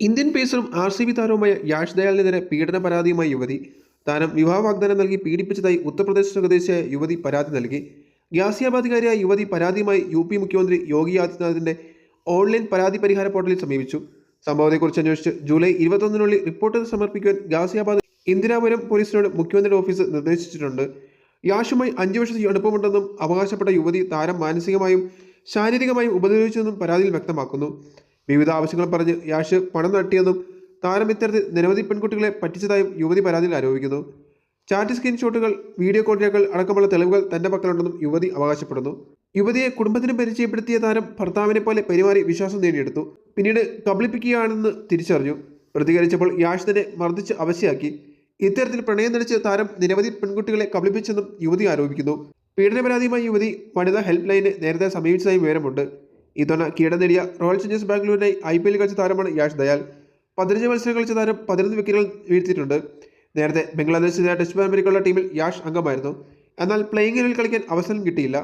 Indian പേസറും R C B താരവുമായ യാഷ് ദയാലിനെതിരെ പീഡന പരാതിയുമായി യുവതി. താരം വിവാഹ വാഗ്ദാനം നൽകി പീഡിപ്പിച്ചതായി ഉത്തർപ്രദേശ് സ്വദേശിയായ യുവതി പരാതി നൽകി. ഗാസിയാബാദുകാരിയായ യുവതി പരാതിയുമായി യു പി മുഖ്യമന്ത്രി യോഗി ആദിത്യനാഥിന്റെ ഓൺലൈൻ പരാതി പരിഹാര പോർട്ടലിൽ സമീപിച്ചു. സംഭവത്തെക്കുറിച്ച് അന്വേഷിച്ച് ജൂലൈ ഇരുപത്തൊന്നിനുള്ളിൽ റിപ്പോർട്ട് സമർപ്പിക്കുവാൻ ഗാസിയാബാദ് ഇന്ദിരാപുരം പോലീസിനോട് മുഖ്യമന്ത്രിയുടെ ഓഫീസ് നിർദ്ദേശിച്ചിട്ടുണ്ട്. യാഷുമായി അഞ്ചു വർഷത്തെ അടുപ്പമുണ്ടെന്നും അവകാശപ്പെട്ട യുവതി താരം മാനസികമായും ശാരീരികമായും ഉപദ്രവിച്ചെന്നും പരാതിയിൽ വ്യക്തമാക്കുന്നു. വിവിധ ആവശ്യങ്ങൾ പറഞ്ഞ് യാഷ് പണം തട്ടിയെന്നും താരം ഇത്തരത്തിൽ നിരവധി പെൺകുട്ടികളെ പറ്റിച്ചതായും യുവതി പരാതിയിൽ ആരോപിക്കുന്നു. ചാറ്റ് സ്ക്രീൻഷോട്ടുകൾ വീഡിയോ കോളുകൾ അടക്കമുള്ള തെളിവുകൾ തന്റെ പക്കലുണ്ടെന്നും യുവതി അവകാശപ്പെടുന്നു. യുവതിയെ കുടുംബത്തിന് പരിചയപ്പെടുത്തിയ താരം ഭർത്താവിനെ പോലെ പെരുമാറി വിശ്വാസം നേടിയെടുത്തു. പിന്നീട് കബളിപ്പിക്കുകയാണെന്ന് തിരിച്ചറിഞ്ഞു. പ്രതികരിച്ചപ്പോൾ യാഷ് തന്നെ മർദ്ദിച്ച് അവശയാക്കി. ഇത്തരത്തിൽ പ്രണയം നടിച്ച് താരം നിരവധി പെൺകുട്ടികളെ കബളിപ്പിച്ചെന്നും യുവതി ആരോപിക്കുന്നു. പീഡന പരാതിയുമായി യുവതി വനിതാ ഹെൽപ്പ് ലൈനെ നേരത്തെ സമീപിച്ചതായും വിവരമുണ്ട്. ഇത്തവണ കിരീടം നേടിയ റോയൽ ചലഞ്ചേഴ്സ് ബാംഗ്ലൂരിനെ ഐ പി എൽ കളിച്ച താരമാണ് യാഷ് ദയാൽ. പതിനഞ്ച് മത്സരം കളിച്ച താരം പതിനൊന്ന് വിക്കറ്റുകൾ വീഴ്ത്തിയിട്ടുണ്ട്. നേരത്തെ ബംഗ്ലാദേശിനെതിരായ ടെസ്റ്റ് പരമ്പരയ്ക്കുള്ള ടീമിൽ യാഷ് അംഗമായിരുന്നു. എന്നാൽ പ്ലേയിങ് ഇലയിൽ കളിക്കാൻ അവസരം കിട്ടിയില്ല.